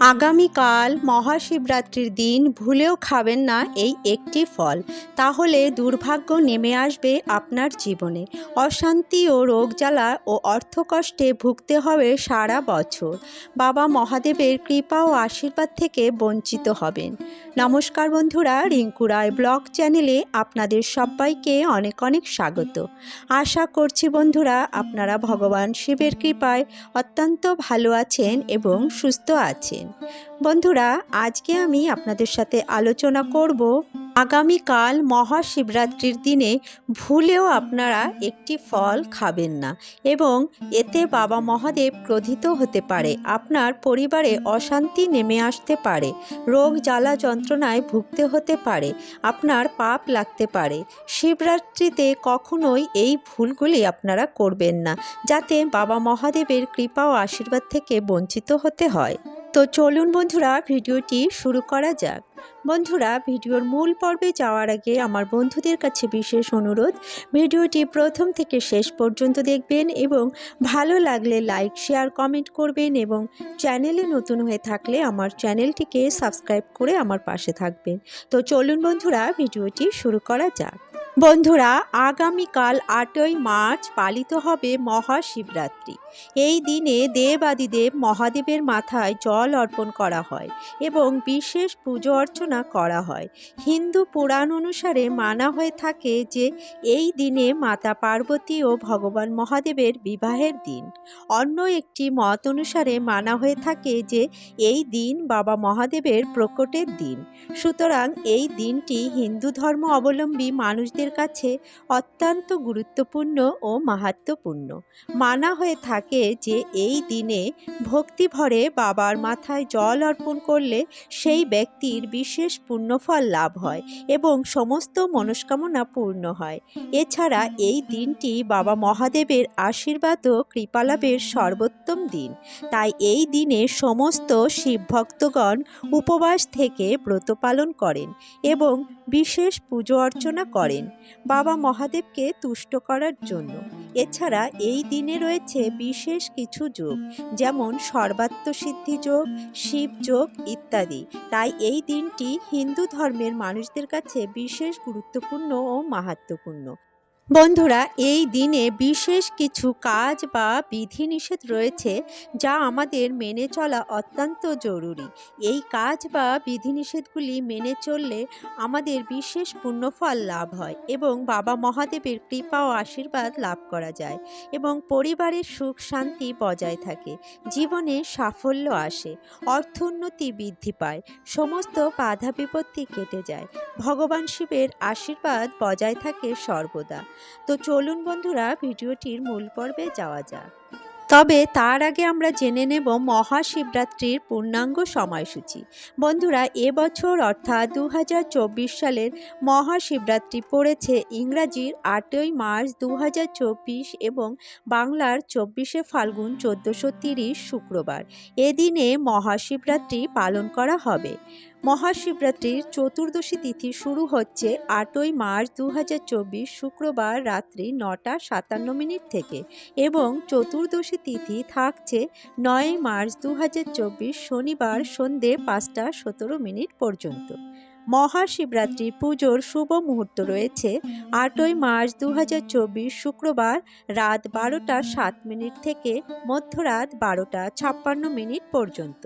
আগামীকাল মহাশিবরাত্রির দিন ভুলেও খাবেন না এই একটি ফল। তাহলে দুর্ভাগ্য নেমে আসবে আপনার জীবনে। অশান্তি ও রোগ জ্বালা ও অর্থকষ্টে ভুগতে হবে সারা বছর। বাবা মহাদেবের কৃপা ও আশীর্বাদ থেকে বঞ্চিত হবেন। নমস্কার বন্ধুরা, রিঙ্কু রায় ব্লগ চ্যানেলে আপনাদের সবাইকে অনেক অনেক স্বাগত। আশা করছি বন্ধুরা, আপনারা ভগবান শিবের কৃপায় অত্যন্ত ভালো আছেন এবং সুস্থ আছেন। বন্ধুরা, আজকে আমি আপনাদের সাথে আলোচনা করব আগামীকাল মহাশিবরাত্রির দিনে ভুলেও আপনারা একটি ফল খাবেন না এবং এতে বাবা মহাদেব ক্রোধিত হতে পারে, আপনার পরিবারে অশান্তি নেমে আসতে পারে, রোগ জ্বালা যন্ত্রণায় ভুগতে হতে পারে, আপনার পাপ লাগতে পারে। শিবরাত্রিতে কখনোই এই ভুলগুলি আপনারা করবেন না, যাতে বাবা মহাদেবের কৃপা ও আশীর্বাদ থেকে বঞ্চিত হতে হয়। তো চলুন বন্ধুরা, ভিডিওটি শুরু করা যাক। বন্ধুরা, ভিডিওর মূল পর্বে যাওয়ার আগে আমার বন্ধুদের কাছে বিশেষ অনুরোধ, ভিডিওটি প্রথম থেকে শেষ পর্যন্ত দেখবেন এবং ভালো লাগলে লাইক, শেয়ার, কমেন্ট করবেন এবং চ্যানেলে নতুন হয়ে থাকলে আমার চ্যানেলটিকে সাবস্ক্রাইব করে আমার পাশে থাকবেন। তো চলুন বন্ধুরা, ভিডিওটি শুরু করা যাক। বন্ধুরা, আগামীকাল আটই মার্চ পালিত হবে মহাশিবরাত্রি। এই দিনে দেব আদিদেব মহাদেবের মাথায় জল অর্পণ করা হয় এবং বিশেষ পুজো অর্চনা করা হয়। হিন্দু পুরাণ অনুসারে মানা হয়ে থাকে যে, এই দিনে মাতা পার্বতী ও ভগবান মহাদেবের বিবাহের দিন। অন্য একটি মত অনুসারে মানা হয়ে থাকে যে, এই দিন বাবা মহাদেবের প্রকটের দিন। সুতরাং এই দিনটি হিন্দু ধর্ম অবলম্বী মানুষদের কাছে অত্যন্ত গুরুত্বপূর্ণ ও মাহাত্মপূর্ণ মানা হয়ে থাকে যে এই দিনে ভক্তিভরে বাবার মাথায় জল অর্পণ করলে সেই ব্যক্তির বিশেষ পুণ্যফল লাভ হয় এবং সমস্ত মনস্কামনা পূর্ণ হয়। এছাড়া এই দিনটি বাবা মহাদেবের আশীর্বাদ ও কৃপালাভের সর্বোত্তম দিন। তাই এই দিনে সমস্ত শিব ভক্তগণ উপবাস থেকে ব্রত পালন করেন এবং বিশেষ পুজো অর্চনা করেন। বাবা মহাদেবকে তুষ্ট করার জন্য। এছাড়া এই দিনে রয়েছে বিশেষ কিছু যোগ, যেমন সর্বাত্মসিদ্ধি যোগ, শিব যোগ ইত্যাদি। তাই এই দিনটি হিন্দু ধর্মের মানুষদের কাছে বিশেষ গুরুত্বপূর্ণ ও মাহাত্মপূর্ণ। বন্ধুরা, এই দিনে বিশেষ কিছু কাজ বা বিধিনিষেধ রয়েছে যা আমাদের মেনে চলা অত্যন্ত জরুরি। এই কাজ বা বিধিনিষেধগুলি মেনে চললে আমাদের বিশেষ পুণ্যফল লাভ হয় এবং বাবা মহাদেবের কৃপা ও আশীর্বাদ লাভ করা যায় এবং পরিবারের সুখ শান্তি বজায় থাকে, জীবনে সাফল্য আসে অর্থোন্নতি বৃদ্ধি পায়, সমস্ত বাধা বিপত্তি কেটে যায়। ভগবান শিবের আশীর্বাদ বজায় থাকে সর্বদা। তো চলুন বন্ধুরা, ভিডিওটির মূল পর্বে যাওয়া যাক। তবে তার আগে আমরা জেনে নেব মহাশিবরাত্রির পূর্ণাঙ্গ সময়সূচি। বন্ধুরা এবছর অর্থাৎ দু হাজার চব্বিশ সালের মহাশিবরাত্রি পড়েছে ইংরাজির আটই মার্চ দু হাজার চব্বিশ এবং বাংলার চব্বিশে ফাল্গুন চোদ্দোশো শুক্রবার। এদিনে মহাশিবরাত্রি পালন করা হবে। মহাশিবরাত্রির চতুর্দশী তিথি শুরু হচ্ছে আটই মার্চ দু হাজার চব্বিশ শুক্রবার রাত্রি নটা সাতান্ন মিনিট থেকে এবং চতুর্দশী তিথি থাকছে নয় মার্চ দু হাজার চব্বিশ শনিবার সন্ধে পাঁচটা সতেরো মিনিট পর্যন্ত। মহাশিবরাত্রি পুজোর শুভ মুহূর্ত রয়েছে আটই মার্চ দু হাজার চব্বিশ শুক্রবার রাত বারোটা সাত মিনিট থেকে মধ্যরাত বারোটা ছাপ্পান্ন মিনিট পর্যন্ত।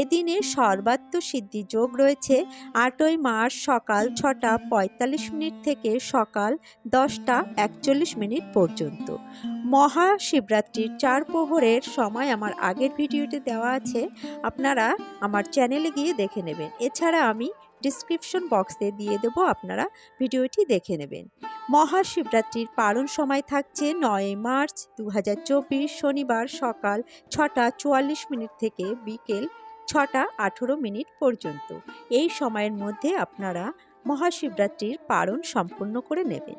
এদিনে সর্বাত্ম সিদ্ধি যোগ রয়েছে আটই মার্চ সকাল ছটা পঁয়তাল্লিশ মিনিট থেকে সকাল দশটা একচল্লিশ মিনিট পর্যন্ত। মহাশিবরাত্রির চার প্রহরের সময় আমার আগের ভিডিওতে দেওয়া আছে, আপনারা আমার চ্যানেলে গিয়ে দেখে নেবেন। এছাড়া আমি ডিসক্রিপশন বক্সে দিয়ে দেব, আপনারা ভিডিওটি দেখে নেবেন। মহাশিবরাত্রির পালন সময় থাকছে নয় মার্চ দু হাজার চব্বিশ, শনিবার সকাল ছটা চুয়াল্লিশ মিনিট থেকে বিকেল ছটা আঠেরো মিনিট পর্যন্ত। এই সময়ের মধ্যে আপনারা মহাশিবরাত্রির পালন সম্পূর্ণ করে নেবেন।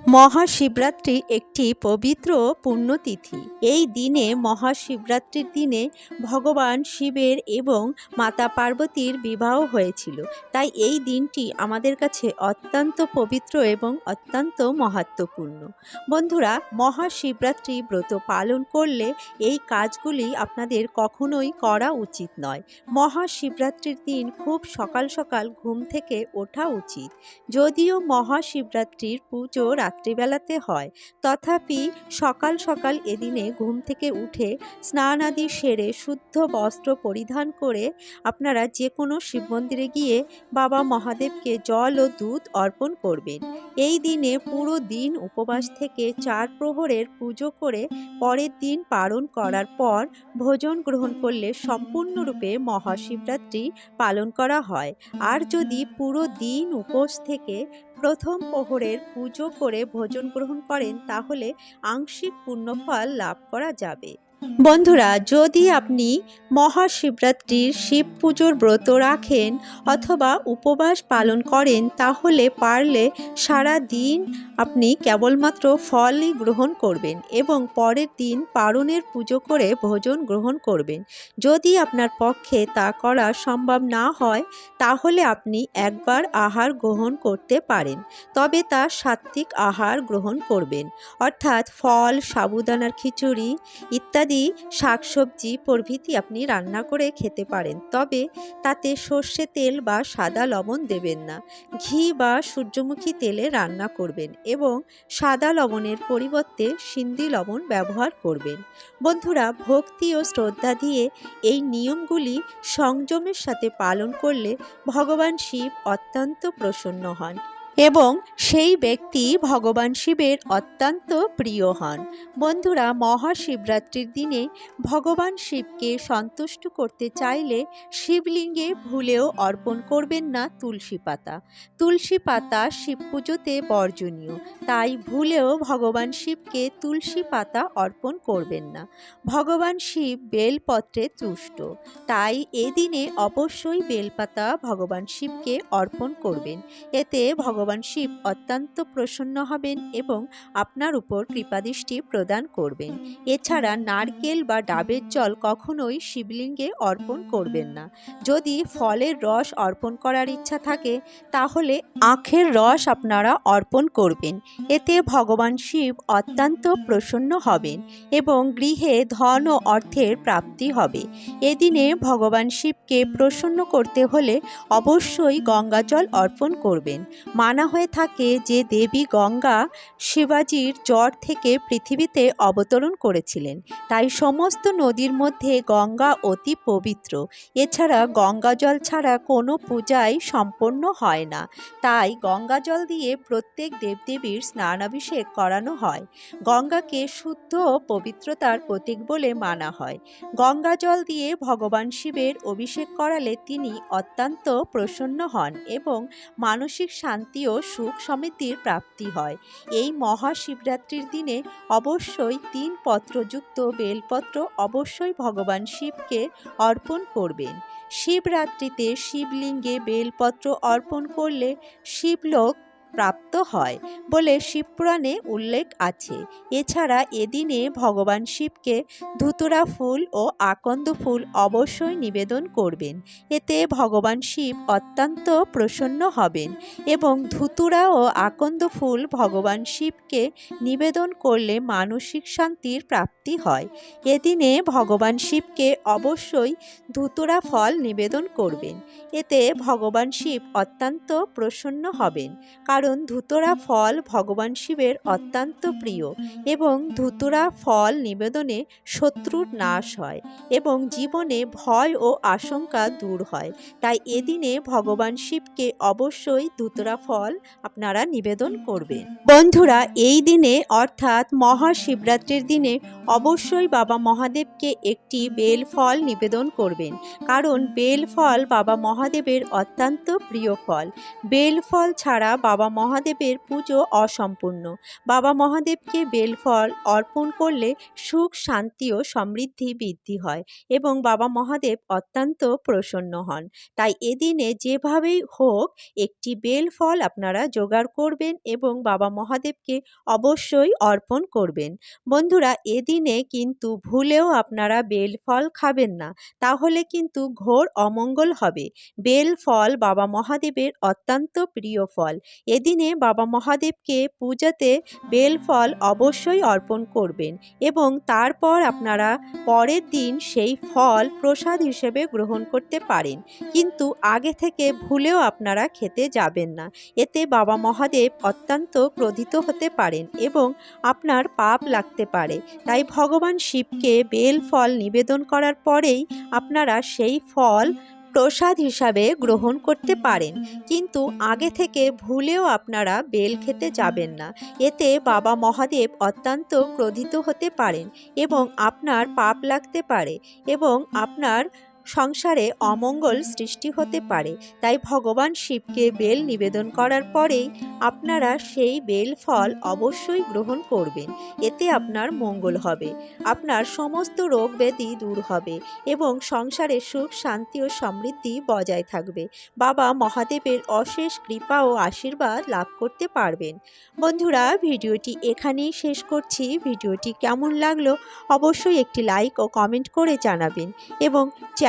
মহাশিবরাত্রি একটি পবিত্র পুণ্যতিথি। এই দিনে মহাশিবরাত্রির দিনে ভগবান শিবের এবং মাতা পার্বতীর বিবাহ হয়েছিল। তাই এই দিনটি আমাদের কাছে অত্যন্ত পবিত্র এবং অত্যন্ত মহাত্মপূর্ণ। বন্ধুরা, মহাশিবরাত্রি ব্রত পালন করলে এই কাজগুলি আপনাদের কখনোই করা উচিত নয়। মহাশিবরাত্রির দিন খুব সকাল সকাল ঘুম থেকে ওঠা উচিত। যদিও মহাশিবরাত্রির পুজো রাত্রিবেলাতে হয়। তথাপি সকাল সকাল এদিনে ঘুম থেকে উঠে স্নান আদি সেরে শুদ্ধ বস্ত্র পরিধান করে আপনারা যে কোনো শিব মন্দিরে গিয়ে বাবা মহাদেবকে জল ও দুধ অর্পণ করবেন। এই দিনে পুরো দিন উপবাস থেকে চার প্রহরের পুজো করে পরের দিন পালন করার পর ভোজন গ্রহণ করলে সম্পূর্ণরূপে মহাশিবরাত্রি পালন করা হয়। আর যদি পুরো দিন উপোস থেকে প্রথম প্রহরের পুজো করে ভোজন গ্রহণ করেন, তাহলে আংশিক পুণ্যফল লাভ করা যাবে। বন্ধুরা, যদি আপনি মহাশিবরাত্রির শিব পুজোর ব্রত রাখেন অথবা উপবাস পালন করেন, তাহলে পারলে সারা দিন আপনি কেবলমাত্র ফলই গ্রহণ করবেন এবং পরের দিন পারণের পুজো করে ভোজন গ্রহণ করবেন। যদি আপনার পক্ষে তা করা সম্ভব না হয়, তাহলে আপনি একবার আহার গ্রহণ করতে পারেন, তবে তা সাত্ত্বিক আহার গ্রহণ করবেন। অর্থাৎ ফল, সাবুদানার খিচুড়ি ইত্যাদি শাকসবজি প্রভৃতি আপনি রান্না করে খেতে পারেন, তবে তাতে সর্ষে তেল বা সাদা লবণ দেবেন না। ঘি বা সূর্যমুখী তেলে রান্না করবেন এবং সাদা লবণের পরিবর্তে সিন্দি লবণ ব্যবহার করবেন। বন্ধুরা, ভক্তি ও শ্রদ্ধা দিয়ে এই নিয়মগুলি সংযমের সাথে পালন করলে ভগবান শিব অত্যন্ত প্রসন্ন হন। এবং সেই ব্যক্তি ভগবান শিবের অত্যন্ত প্রিয় হন। বন্ধুরা, মহাশিবরাত্রির দিনে ভগবান শিবকে সন্তুষ্ট করতে চাইলে শিবলিঙ্গে ভুলেও অর্পণ করবেন না তুলসী পাতা। তুলসী পাতা শিব পুজোতে বর্জনীয়, তাই ভুলেও ভগবান শিবকে তুলসী পাতা অর্পণ করবেন না। ভগবান শিব বেলপত্রে তুষ্ট, তাই এদিনে অবশ্যই বেলপাতা ভগবান শিবকে অর্পণ করবেন। এতে ভগবান শিব অত্যন্ত প্রসন্ন হবেন এবং আপনার উপর কৃপাদৃষ্টি প্রদান করবেন। এছাড়া নারকেল বা ডাবের জল কখনোই শিবলিঙ্গে অর্পণ করবেন না। যদি ফলের রস অর্পণ করার ইচ্ছা থাকে, তাহলে আখের রস আপনারা অর্পণ করবেন। এতে ভগবান শিব অত্যন্ত প্রসন্ন হবেন এবং গৃহে ধন ও অর্থের প্রাপ্তি হবে। এদিনে ভগবান শিবকে প্রসন্ন করতে হলে অবশ্যই গঙ্গা জল অর্পণ করবেন। মানা হয়ে থাকে যে দেবী গঙ্গা শিবাজির জ্বর থেকে পৃথিবীতে অবতরণ করেছিলেন। তাই সমস্ত নদীর মধ্যে গঙ্গা অতি পবিত্র। এছাড়া গঙ্গা জল ছাড়া কোনো পূজাই সম্পন্ন হয় না। তাই গঙ্গা জল দিয়ে প্রত্যেক দেবদেবীর স্নানাভিষেক করানো হয়। গঙ্গাকে শুদ্ধ পবিত্রতার প্রতীক বলে মানা হয়। গঙ্গা জল দিয়ে ভগবান শিবের অভিষেক করালে তিনি অত্যন্ত প্রসন্ন হন এবং মানসিক শান্তি ও সুখ সমিতির প্রাপ্তি হয়। এই মহাশিবরাত্রির দিনে অবশ্যই তিন পত্রযুক্ত বেলপত্র অবশ্যই ভগবান শিবকে অর্পণ করবেন। শিবরাত্রিতে শিবলিঙ্গে বেলপত্র অর্পণ করলে শিবলোক প্রাপ্ত হয় বলে শিবপুরাণে উল্লেখ আছে। এছাড়া এদিনে ভগবান শিবকে ধুতুরা ফুল ও আকন্দ ফুল অবশ্যই নিবেদন করবেন। এতে ভগবান শিব অত্যন্ত প্রসন্ন হবেন এবং ধুতুরা ও আকন্দ ফুল ভগবান শিবকে নিবেদন করলে মানসিক শান্তির প্রাপ্তি হয়। এদিনে ভগবান শিবকে অবশ্যই ধুতুরা ফল নিবেদন করবেন। এতে ভগবান শিব অত্যন্ত প্রসন্ন হবেন। কারণ ধুতরা ফল ভগবান শিবের অত্যন্ত প্রিয় এবং ধুতরা ফল নিবেদনে শত্রুর নাশ হয় এবং জীবনে ভয় ও আশঙ্কা দূর হয়। তাই এদিনে ভগবান শিবকে অবশ্যই ধুতরা ফল আপনারা নিবেদন করবেন। বন্ধুরা, এই দিনে অর্থাৎ মহাশিবরাত্রির দিনে অবশ্যই বাবা মহাদেবকে একটি বেল ফল নিবেদন করবেন। কারণ বেল ফল বাবা মহাদেবের অত্যন্ত প্রিয় ফল। বেল ফল ছাড়া বাবা মহাদেবের পুজো অসম্পূর্ণ। বাবা মহাদেবকে বেল ফল অর্পণ করলে সুখ, শান্তি ও সমৃদ্ধি বৃদ্ধি হয় এবং বাবা মহাদেব অত্যন্ত প্রসন্ন হন। তাই এদিনে যেভাবেই হোক একটি বেল ফল আপনারা জোগাড় করবেন এবং বাবা মহাদেবকে অবশ্যই অর্পণ করবেন। বন্ধুরা, এদিনে কিন্তু ভুলেও আপনারা বেল ফল খাবেন না। তাহলে কিন্তু ঘোর অমঙ্গল হবে। বেল ফল বাবা মহাদেবের অত্যন্ত প্রিয় ফল। এদিনে বাবা মহাদেবকে পূজাতে বেল ফল অবশ্যই অর্পণ করবেন এবং তারপর আপনারা পরের দিন সেই ফল প্রসাদ হিসেবে গ্রহণ করতে পারেন। কিন্তু আগে থেকে ভুলেও আপনারা খেতে যাবেন না। এতে বাবা মহাদেব অত্যন্ত ক্রোধিত হতে পারেন এবং আপনার পাপ লাগতে পারে। তাই ভগবান শিবকে বেল ফল নিবেদন করার পরেই আপনারা সেই ফল প্রসাদ হিসাবে গ্রহণ করতে পারেন, কিন্তু আগে থেকে ভুলেও আপনারা বেল খেতে যাবেন না। এতে বাবা মহাদেব অত্যন্ত ক্রোধিত হতে পারেন এবং আপনার পাপ লাগতে পারে এবং আপনার সংসারে অমঙ্গল সৃষ্টি হতে পারে, তাই ভগবান শিবকে বেল নিবেদন করার পরেই আপনারা সেই বেল ফল অবশ্যই গ্রহণ করবেন, এতে আপনার মঙ্গল হবে, আপনার সমস্ত রোগ ব্যাধি দূর হবে এবং সংসারে সুখ, শান্তি ও সমৃদ্ধি বজায় থাকবে। বাবা মহাদেবের অশেষ কৃপা ও আশীর্বাদ লাভ করতে পারবেন। বন্ধুরা, ভিডিওটি এখানেই শেষ করছি। ভিডিওটি কেমন লাগল অবশ্যই একটি লাইক ও কমেন্ট করে জানাবেন এবং